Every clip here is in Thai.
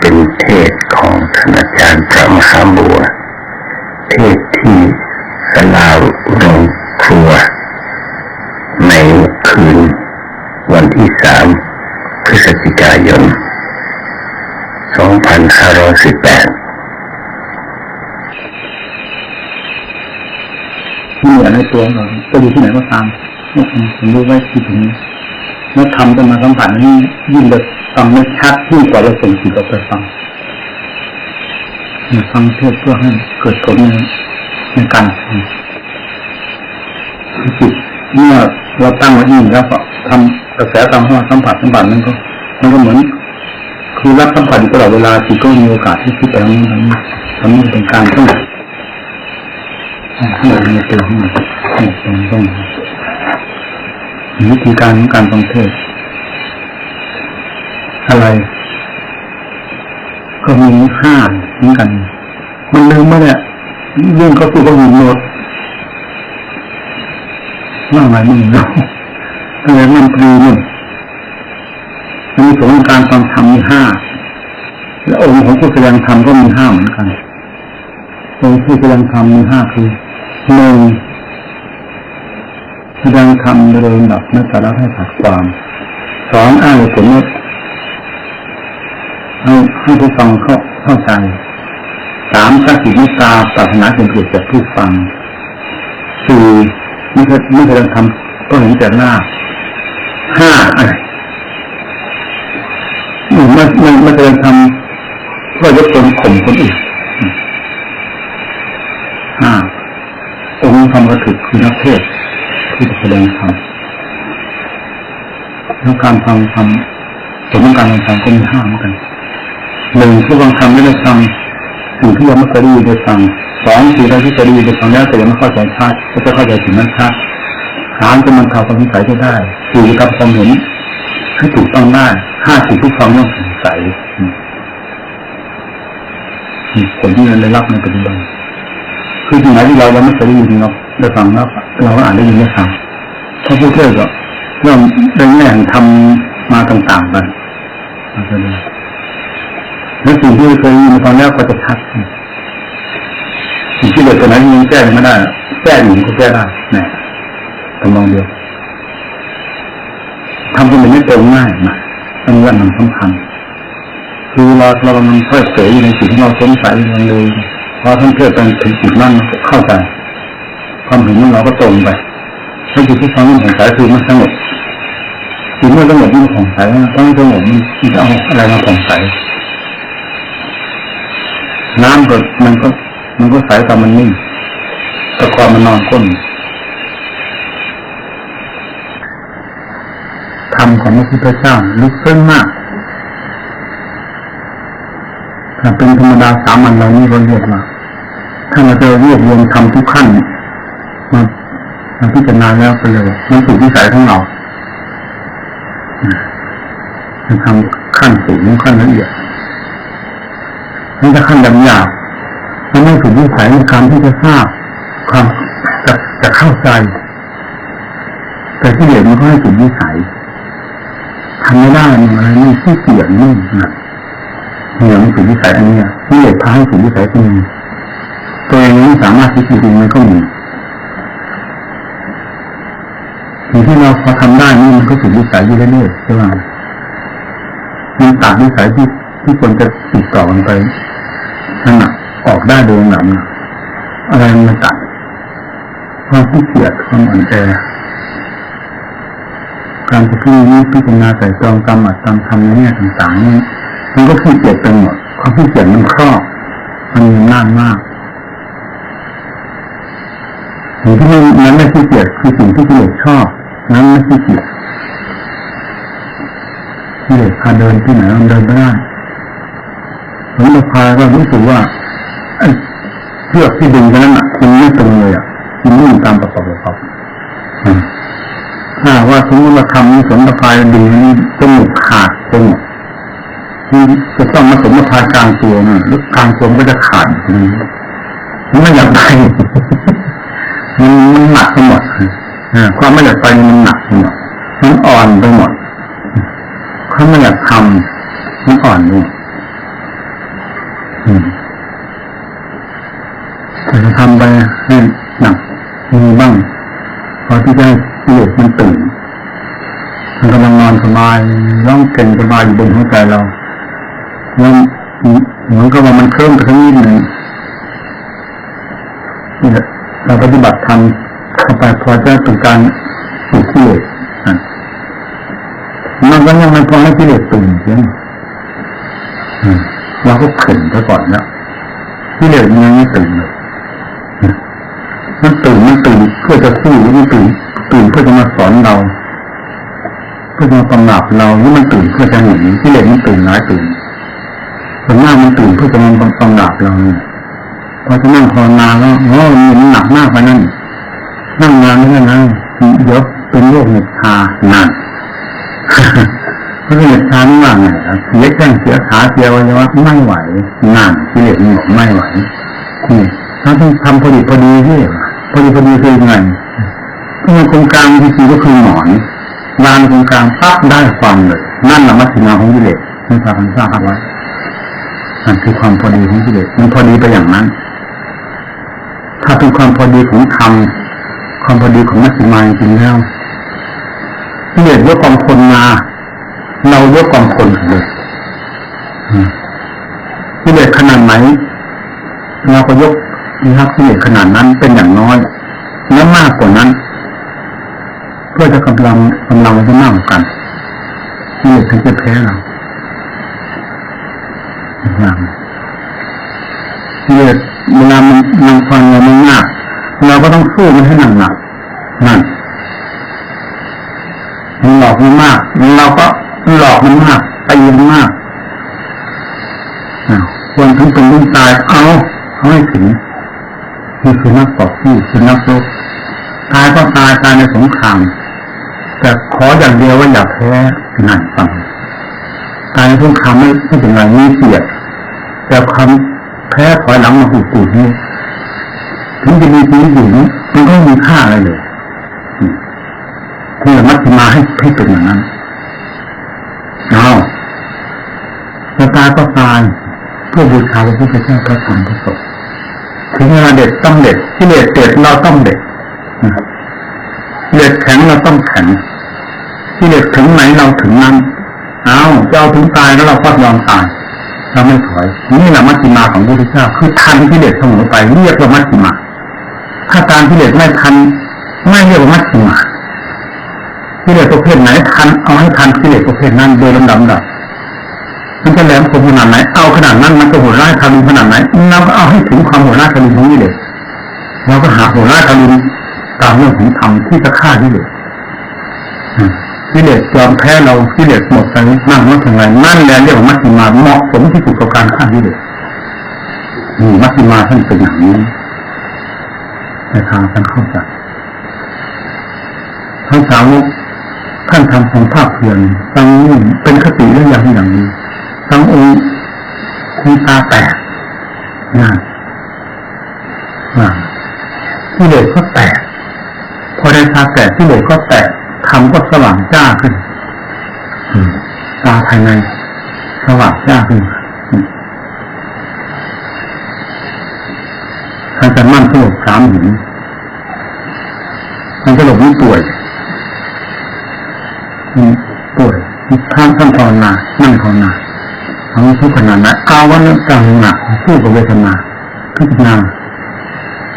เป็นเทศของท่านอาจารย์พระมหาบัว เทศที่สลาวโรงครัว ในคืน วันที่สามพฤศจิกายน 2518ที่เหนือในตัวเราจะอยู่ที่ไหนก็ตามผมรู้ไว้ที่ถึงแล้วทำจนมาสัมผัสนี่ยิ่งแบบ ฟังไม่ชัดยิ่งกว่าเราส่งจิตออกไปฟังฟังเทศเพื่อให้เกิดผลในในการทำจิตเมื่อเราตั้งไว้ยิ่งแล้วก็ทำกระแสตามเข้ามาสัมผัสสัมผัสนั้นก็มันก็เหมือนคือรับสัมผัสอยู่ตลอดเวลาจิตก็มีโอกาสที่คิดไปทางนี้ทางนี้ทำนี้เป็นการต้องให้เราในตัวให้ตรงต้องวิธีการของการฟังเทศ อะไร ก็มีห้าเหมือนกัน มันลืมมาเนี่ยเรื่องเขาตัวก็มีโน้ตมากมายไม่รู้อะไรมันปรีมันมันมีส่วนของการฟังธรรมมีห้าและองค์ของผู้แสดงธรรมก็มีห้าเหมือนกันองค์ผู้แสดงธรรมมีห้าคือหนึ่งแสดงธรรมโดยลำดับนักสาระให้ถักความสองอ้างผล ให้ให้ผู้ฟังเข้าเข้าใจสามสักจิตวิตาปรารถนาเป็นเกิดจากผู้ฟังสี่ไม่เคยไม่เคยทำก็เห็นแต่หน้าห้าไรหนึ่งไม่ไม่ไม่เคยทำเพื่อยกตนข่มคนอื่นห้าองค์ธรรมกถึกคือนักเทศที่แสดงธรรมแล้วการฟังธรรมผลของการฟังธรรมก็มีห้าเหมือนกัน หนึ่งผู้ฟังธรรมไม่ได้ฟังสิ่งที่ยังไม่เคยได้ยินได้ฟังสองสิ่งที่เคยได้ยินได้ฟังแล้วแต่ยังไม่เข้าใจชัดก็จะเข้าใจสิ่งนั้นชัดสามจะมันเข่าความสงสัยจะได้สี่จะทำความเห็นให้ถูกต้องได้ห้าสิ่งทุกฟังต้องสงสัยผลที่เราได้รับในปัจจุบันคือที่ไหนที่เราไม่เคยได้ยินเราได้ฟังแล้วเราก็อ่านได้ยินได้ฟังถ้าพูดเรื่องก็เรื่องเรื่องแง่ทำมาต่างๆกัน มาแสดงแล้วสิ่งที่เคยยินฟังแล้วก็จะชัดสิ่งที่เหลือตัวไหนยังแก้ไม่ได้แก้หนึ่งก็แก้ได้นี่ยตำนองเดียวทำให้มันไม่ตรงง่ายนะอันนี้มันสำคัญคือเราเรากำลังค่อยเสยในสิ่งที่เราสงสัยยังเลยพอท่านเพื่อกันถึงจุดนั้นเข้าใจความเห็นของเราก็ตรงไปถ้าจุดที่ฟังมันสงสัยคือมันสงบจิตเมื่อสงบมันสงสัยต้องสงบมันจะเอาอะไรมาสงสัย น้ำก็มันก็ มันก็ใสแต่มันนิ่งแต่ความมันนอนก้นธรรมของพระพุทธเจ้าลึกซึ้งมากถ้าเป็นธรรมดาสามัญเรานี่เราเรียกว่าถ้าเราจะรวบรวมทำทุกขั้นมามาพิจารณาแล้วไปเลยมันสู่ที่สายของเราทำขั้นสูงขั้นละเอียด นี่จะขั้นดำหยาบมันไม่ถึงวิสัยในการที่จะทราบความจะจะเข้าใจ แต่ที่เหลือมันก็ให้ถึงวิสัยทำไม่ได้มันอะไรนี่ที่เกียจนี่นะเหนือมันถึงวิสัยอันนี้ที่เหลือพาให้ถึงวิสัยตรงนี้ตัวเองไม่สามารถที่จะดูมันก็มีสิ่งที่เราพอทำได้นี่มันก็ถึงวิสัยอยู่เรื่อยๆใช่ไหมมันตัดวิสัยที่ที่ควรจะติดต่อกันไป นั่นน่ะออกได้โดยหลังอะไรมันตัดความขี้เกียจความอ่อนแอการจะพิจิตรพิจารณาใส่ตรองกรรมอัดตามทำในแง่ต่างๆนี่มันก็ขี้เกียจไปหมดความขี้เกียจมันครอบมันมีน่านมากสิ่งที่นั้นไม่ขี้เกียจคือสิ่งที่กิเลสชอบ นั้นไม่ขี้เกียจกิเลสพาเดินที่ไหนมันเดินไม่ได้ หลวงพ่อพาก็รู้สึกว่าเชือกที่ดึงกันนั้นอะมันไม่ตรงเลยอะมันไม่ตามประกอบประกอบถ้าว่าสมมติเราทำสมพายดึงนี้จมูกขาดตรงที่จะต้องมาสมพายกลางตัวนะแล้วกลางตัวก็จะขาดมันไม่อยากไปมันมันหนักไปหมดความไม่อยากไปมันหนักไปหมดมันอ่อนไปหมดความไม่อยากทำมันอ่อนไปอืม แต่จะทำไปให้หนักมีบ้างพอที่จะให้กิเลสมันตื่นมันกำลังนอนสบายร้องเก่งสบายอยู่บนหัวใจเราแล้วเหมือนกับว่ามันเคลื่อนไปทั้งนิดหนึ่งเราปฏิบัติธรรมเข้าไปพอจะเป็นการสูดกิเลสอะมันก็ยังไม่พอให้กิเลสตื่นเสียงอืม เราก็เข็นไปก่อนแล้วกิเลสมันยังไม่ตื่นเลยมันตื่นมันตื่นเพื่อจะสู้หรือมันตื่นตื่นเพื่อจะมาสอนเราเพื่อจะมากำลับเราหรือมันตื่นเพื่อจะหนีกิเลสมันตื่นร้ายตื่นส่วนมากมันตื่นเพื่อจะมากำลับเราเนี่ยพอจะนั่งภาวนาแล้วโอ้มันหนักมากไปนั่นนั่งนานไม่ได้นะเดี๋ยวเป็นโรคเหน็บชานานเพราะเหน็บชาไม่ว่าไงครับเสียแข้งเสียขาเสียอวัยวะไม่ไหวนานกิเลสมันบอกไม่ไหวนี่ถ้าต้องทำพอดีพอดีที่พอดีพอดีคือยังไงถ้ามันตรงกลางจริงๆก็คือหมอนวางตรงกลางปั๊บได้ความเลยนั่นแหละมัชฌิมาของกิเลสที่พระพันทราบไว้นั่นคือความพอดีของกิเลสมันพอดีไปอย่างนั้น ถ้าเป็นความพอดีของธรรมความพอดีของมัชฌิมาจริงแล้วกิเลสยกกองคนมา เรายกกองคนเลยกิเลสขนาดไหนเราก็ยกนักกิเลสขนาดนั้นเป็นอย่างน้อยและมากกว่านั้น เพื่อจะกำลังกำลังจะมากกันกิเลสถึงจะแพ้เราอย่างกิเลสเวลามันมันฟันเรามันมากเราก็ต้องสู้มันให้หนักหนักนั่นมันหลอกมันมากเราก็ มันมากตีมันมากควรถึงเป็นถึงตายเอาเอาให้ถึงนี่คือนักต่อสู้คือนักรบตายก็ตายตายในสงครามแต่ขออย่างเดียวว่าอย่าแพ้นั่นฟังตายในสงครามไม่ไม่เป็นไรมีเกียรติแต่ความแพ้ถอยหลังมาหูกูนี่ถึงจะมีชีวิตอยู่นี้มันก็มีค่าอะไรเลยที่มัดมาให้ให้เป็นอย่างนั้น เอาจะตาก็ตายเพื่อบูชาพระพุทธเจ้าพระธรรมพระสงฆ์ถึงเวลาเด็ดต้องเด็ดที่เด็ดเด็ดเราต้องเด็ดเด็ดแข็งเราต้องแข็งที่เด็ดถึงไหนเราถึงนั้นเอาจะเอาถึงตายแล้วเราก็ยอมตายเราไม่ถอยนี่แหละมัชฌิมาของพระพุทธเจ้าคือทันที่เด็ดเสมอไปเรียกว่ามัชฌิมาถ้าการที่เด็ดไม่ทันไม่เรียกว่ามัชฌิมา ที่เด็ดประเภทไหนทันเอาให้ทันที่เด็ดประเภทนั้นโดยลำดับดับมันจะแหลมคมขนาดไหนเอาขนาดนั้นมันจะโหดร้ายทารุณขนาดไหนเราก็เอาให้ถึงความโหดร้ายทารุณของกิเลสเราก็หาโหดร้ายทารุณตามเรื่องของธรรมที่จะฆ่ากิเลสกิเลสยอมแพ้เรากิเลสหมดไปนั่งนั่งทำไงนั่นแหละเรียกว่ามัชฌิมาเหมาะสมที่สุดกับการฆ่ากิเลสนี่มัชฌิมาท่านเป็นอย่างนี้ในทางการเข้าใจท่านสาวก ท่านทำความภาคเพียรตั้งนิ่งเป็นคติเรื่องอย่างอย่างนี้ทั้งองค์คุณตาแตกนะนะที่เหลก็แตกพอได้ตาแตกที่เหลก็แตกทำก็สว่างจ้าขึ้นตาภายในสว่างจ้าขึ้นท่านจะมั่นสลบสามหินท่านสลบนี่ป่วยป่วย ท่านท่านภาวนานั่งภาวนาทำทุกขนานั้นเอาวันกลางหนักสู้กับเวทนาพิจารณา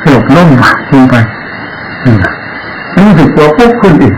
สลบล้มลงไปรู้สึกตัวปุ๊บขึ้นอีก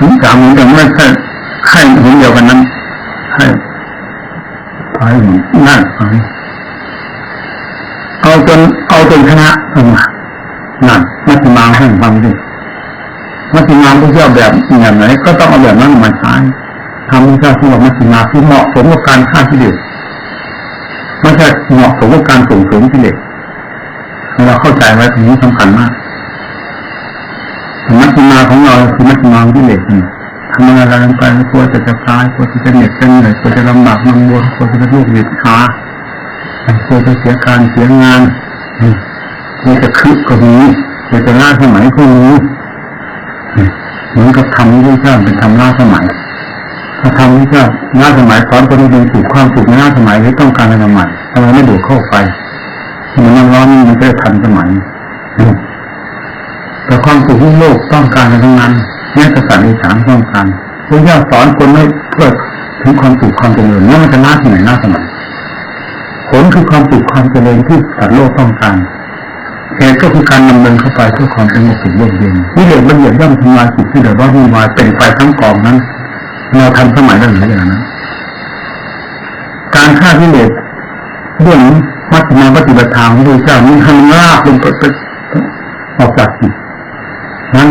ถึงสามเหมือนกันไม่ใช่ไข้เหมือนเดียวกันนั้นไข้ไปนั่นไปเอาจนเอาจนชนะลงมานั่นมัธมาให้ฟังดิ มัธมาผู้เชี่ยวแบบอย่างไหนก็ต้องเอาแบบนั้นมาใช้ทำให้ทราบที่ว่ามัชฌิมาคือเหมาะสมกับการฆ่ากิเลสไม่ใช่เหมาะสมกับการส่งเสริมกิเลสเราเข้าใจไว้ตรงนี้สำคัญมากมัชฌิมาของเราคือมัชฌิมากิเลสนี่ทำอะไรลงไปกลัวจะจะตายกลัวจะเหน็ดจะเหนื่อยกลัวจะลำบากลำบนกลัวจะลูกหยิบขากลัวจะเสียการเสียงานกลัวจะคึกก็มีกลัวจะล่าสมัยก็มี เหมือนกับทำที่สร้างเป็นทำล่าสมัยพระธรรมที่เจ้น้าสมัยสอนคนให้ดึงสู่ความสุขในหน้าสมัยที่ต้องการอะไรใหม่ทำไมไม่ดูดเข้าไฟมันน้ำร้อนมันจะทันสมัยแต่ความสุขที่โลกต้องการในทั้งนั้นแม้แต่สัตว์ในสามต้องการพระเจ้าสอนคนไม่เพื่อถึงความสุขความเจริญนี่มันจะน่าที่ไหนน่าสมัยผลคือความสุขความเจริญที่สัตว์โลกต้องการ เหตุก็คือการนำเนินเข้าไปเพื่อความสงบสุขเย็นเย็นนี่เหตุมันเหยียบย่ำทำลายจิตที่เดือดร้อนวุ่นวายเป็นไฟทั้งกองนั้นเราทันสมัยได้หรืออย่างนั้นการฆ่าพิเลศเรื่องมัชฌิมาปฏิบัติธรรมของพระเจ้ามันทำลากลงไปออกจากจิตนั้น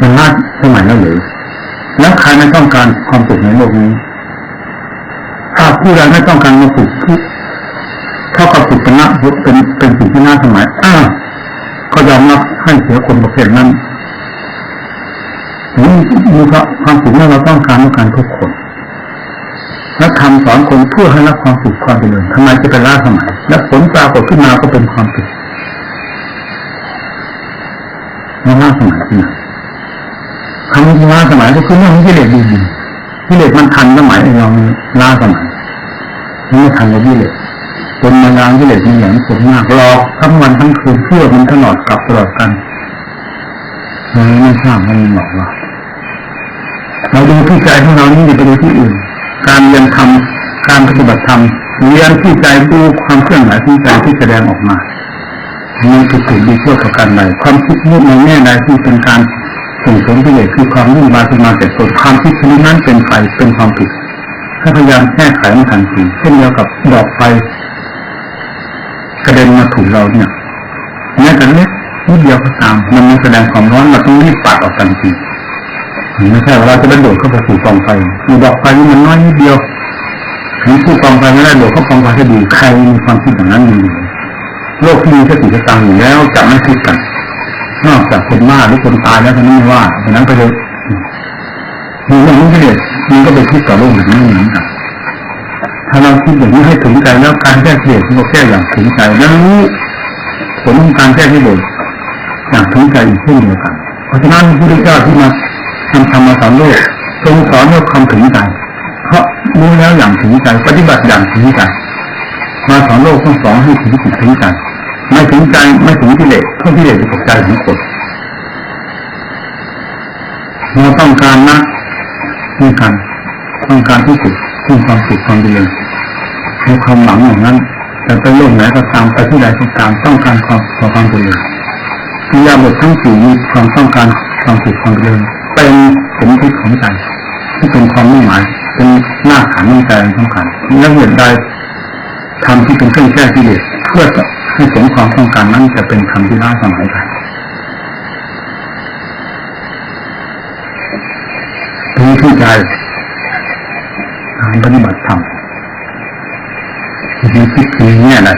มันลากสมัยนั้นเลยแล้วใครไม่ต้องการความสุขในโลกนี้ถ้าผู้ใดไม่ต้องการความสุข เท่ากับสุขเป็นนะเป็นเป็นสิ่งที่น่าสมัยอ้าก็ยอมรับให้เสียคนประเภทนั้นนี่มีความสุขที่เราต้องการต้องการทุกคนและทำสอนคนเพื่อให้รับความสุขความเจริญทำไมจะเป็นล่าสมัย และผลปรากฏขึ้นมาก็เป็นความสุขในล่าสมัยที่ไหนคำว่าล่าสมัยก็คือเรื่องของกิเลสดีๆกิเลสมันทันสมัยเรามันล่าสมัยไม่ทันกับกิเลส เป็นมายางกิเลสมันอย่างสุดมากหลอกทั้งวันทั้งคืนเพื่อมันตลอดกลับตลอดกันเราไม่ทราบมันหลอกเราเราดูที่ใจของเรานี่อย่าไปดูที่อื่น การเรียนธรรมการปฏิบัติธรรมเรียนที่ใจดูความเคลื่อนไหวที่ใจที่แสดงออกมามันคือสิ่งดีชั่วประการใดความคิดมุ่งในแง่ใดที่เป็นการส่งเสริมกิเลสคือความรุ่งบานขึ้นมาแต่ตนความคิดชนิดนั้นเป็นไฟเป็นความผิดถ้าพยายามแก้ไขมันทันทีเช่นเดียวกับดอกไฟ กระเด็นมาถูกเราเนี่ยแม้แต่เล็กนิดเดียวก็ตามมันม่แสดงความร้อนเราต้องรีบปัดออกทันทีไม่ใช่ว่าเราจะไปโดดเข้าไปสู่กองไฟคือดอกไฟนี่มันน้อยนิดเดียวถึงผู้กองไฟไม่ได้โดดเข้ากองไฟจะดีใครมีความคิดอย่างนั้นมีโลกที่มีสติสตังอยู่แล้วจะไม่คิดกันนอกจากคนมาหรือคนตายแล้วท่านั้นไม่ว่าฉะนั้นไปเลยมีเรื่องนี้ก็เด็ดมันก็ไปคิดต่อโลกอย่างนี้เหมือนกัน ถ้าเราคิดอย่างนี้ให้ถึงใจแล้วการแก้กิเลสเราแก้อย่างถึงใจแล้วรู้ผลของการแก้กิเลสอย่างถึงใจอีกเช่นเดียวกันเพราะฉะนั้นพระพุทธเจ้าที่มาทำธรรมสอนโลกทรงสอนด้วยความถึงใจเพราะรู้แล้วอย่างถึงใจปฏิบัติอย่างถึงใจมาสอนโลกต้องสอนให้ถึงจิตถึงใจไม่ถึงใจไม่ถึงกิเลสเพราะกิเลสจะตกใจของคนเราต้องการนะนี่กันต้องการที่สุด ซึ่งความสุขความเจริญมีความหวังอย่างนั้นแต่ไปโลกไหนก็ตามไปที่ใดก็ตามต้องการความความเจริญกิยาบททั้งสี่มีความต้องการความสุขความเจริญเป็นสมทิศของใจที่เป็นความมุ่งหมายเป็นหน้าขันมุ่งใจสำคัญแล้วเหตุใดทำที่เป็นเครื่องแก้กิเลสเพื่อให้สมความต้องการนั้นจะเป็นคำที่ล้าสมัยไปนี้ที่ใจการปฏิบัติธรรมมีคิดมีเนี่ยอะไร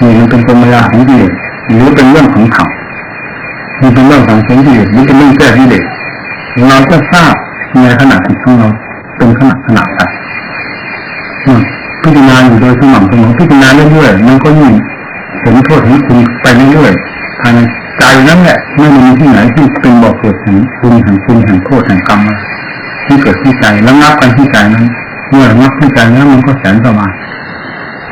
นี่มันเป็นปมยาของกิเลสหรือเป็นเรื่องของธรรมนี่เป็นเรื่องของเสียงกิเลสนี่เป็นเรื่องแก้กิเลสเราจะทราบในขณะที่ของเราเป็นขณะขณะไปพิจารณาอยู่โดยสม่ำเสมอพิจารณาเรื่อยๆมันก็ยิ่งเห็นโทษเห็นคุณไปเรื่อยๆภายในใจนั้นแหละไม่มีที่ไหนที่เป็นบอกเกิดแห่งคุณแห่งคุณแห่งโทษแห่งกรรมที่เกิดที่ใจแล้วนับกันที่ใจนั้น เมื่อนับที่ใจแล้วมันก็แสนสบาย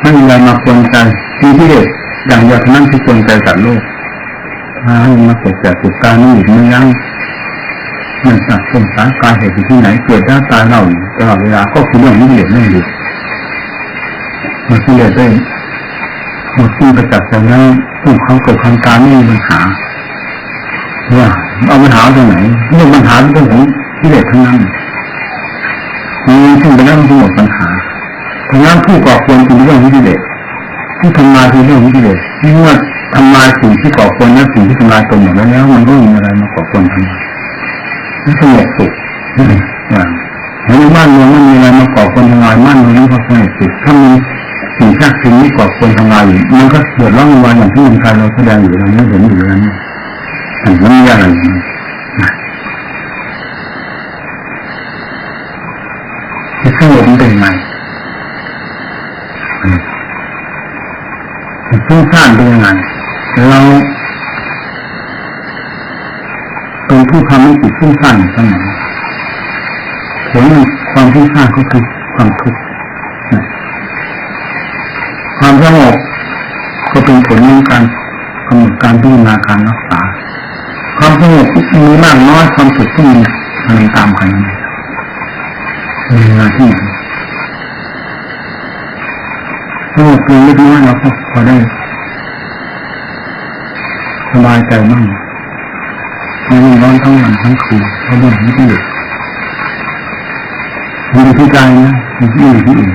ไม่มีอะไรมาควรใจมีที่เด็ดอย่างเดียวเท่านั้นที่ควรใจสัตว์โลกมาให้มาเกิดแก่สุดการนี่หยุดไม่ยั้งม่ทราบต้นสายกายเหตุที่ไหนเกิดแล้วตายเล่าตลอดเวลาก็คือเรื่องนี้เด็ดเรื่องเดีมันที่เด็ดได้หมดที่ประจักษ์จากนั้นผู้เขาเกิดความการไม่มีปัญหาว่าเอาปัญหาตรงไหนเรื่องปัญหาเรื่องของที่เด็ดทั้งนั้น มีซึ่งเป็นเรื่องที่หมดปัญหาทางนั้นผู้ก่อควรเป็นเรื่องที่เด็ดที่ทำลายคือเรื่องที่เด็ดที่เมื่อทำลายสิ่งที่ก่อควรและสิ่งที่ทำลายตนหมดแล้ว มันก็มีอะไรมาก่อควรทำลายนี่สงบสุขอย่างในบ้านเมืองไม่มีอะไรมาก่อควรทำลายบ้านเมืองนั้นก็สงบสุขถ้ามีสิ่งแทรกสิ่งนี้ก่อควรทำลายอยู่มันก็เดือดร้อนวันอย่างที่เมืองไทยเราแสดงอยู่เราไม่เห็นอยู่แล้วนี่มันไม่อย่างนี้จะสงบมั นเป็นไงฟุ้งซ่านเป็นยังไงเราเป็นผู้ทำให้จิตฟุ้งซ่านอยู่เสมอผลความที่สร้างก็คือความทุกข์ความสงบก็เป็นผลของการกำหนดการพิจารณาการรักษา ความสงบมีมากน้อยความสุขที่มีมันตามกันมีหน้าที่ส งบเพียงเล็กน้อยเราก็พอได้สบายใจมั่งไม่ร้อนทั้งวันทั้งคืนเพราะเรื่องนี้ที่อยู่มันอยู่ที่ใจนะมันไม่อยู่ที่อื่น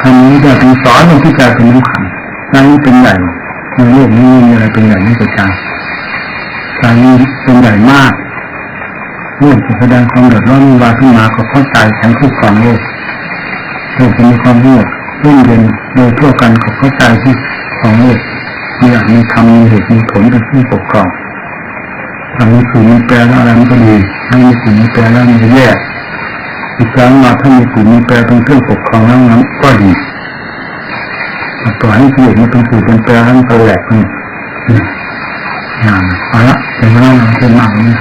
คำนี้จะเป็นสอนในที่ใจเป็นสำคัญใจนี้เป็นใหญ่ในโลกนี้มีอะไรเป็นใหญ่ไม่กระจใจนี้เป็นใหญ่มากเรื่องจะแสดงความเดือดร้อนมีวาขึ้นมาก็เข้าใจทั้งทุกความโลกโลกจะมีความเยือก ร่มเย็นโดยทั่วกันก็เข้าใจที่ของโลกมีอย่างมีธรรมมีเหตุมีผลเป็นผู้ปกครองทำมีสื่อมีแปลแล้วอะไรมันก็ดีถ้ามีสื่อมีแปลแล้วมันจะแย่อีกครั้งมาถ้ามีสื่อมีแปลเป็นเครื่องปกครองแล้วนั้นก็ดีปล่อยให้เกิดมาเป็นสื่อเป็นแปลแล้วมันก็แหลกนี่งานเอาละเป็นเรื่องเป็นมากนี่